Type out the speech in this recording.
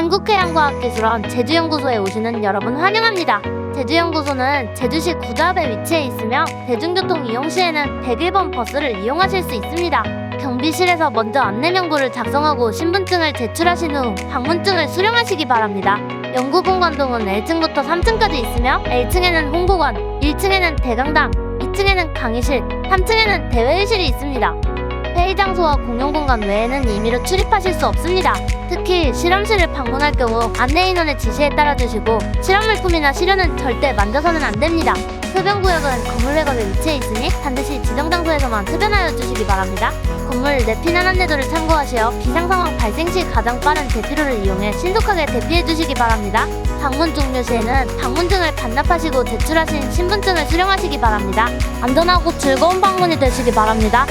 한국해양과학기술원 제주연구소에 오시는 여러분 환영합니다. 제주연구소는 제주시 구답에 위치해 있으며 대중교통 이용 시에는 101번 버스를 이용하실 수 있습니다. 경비실에서 먼저 안내명부를 작성하고 신분증을 제출하신 후 방문증을 수령하시기 바랍니다. 연구공관동은 1층부터 3층까지 있으며 1층에는 홍보관, 1층에는 대강당, 2층에는 강의실, 3층에는 대회의실이 있습니다. 회의 장소와 공용 공간 외에는 임의로 출입하실 수 없습니다. 특히 실험실을 방문할 경우 안내인원의 지시에 따라 주시고 실험 물품이나 시료는 절대 만져서는 안 됩니다. 흡연 구역은 건물 외곽에 위치해 있으니 반드시 지정 장소에서만 흡연하여 주시기 바랍니다. 건물 내 피난 안내도를 참고하시어 비상 상황 발생 시 가장 빠른 대피로를 이용해 신속하게 대피해 주시기 바랍니다. 방문 종료 시에는 방문증을 반납하시고 제출하신 신분증을 수령하시기 바랍니다. 안전하고 즐거운 방문이 되시기 바랍니다.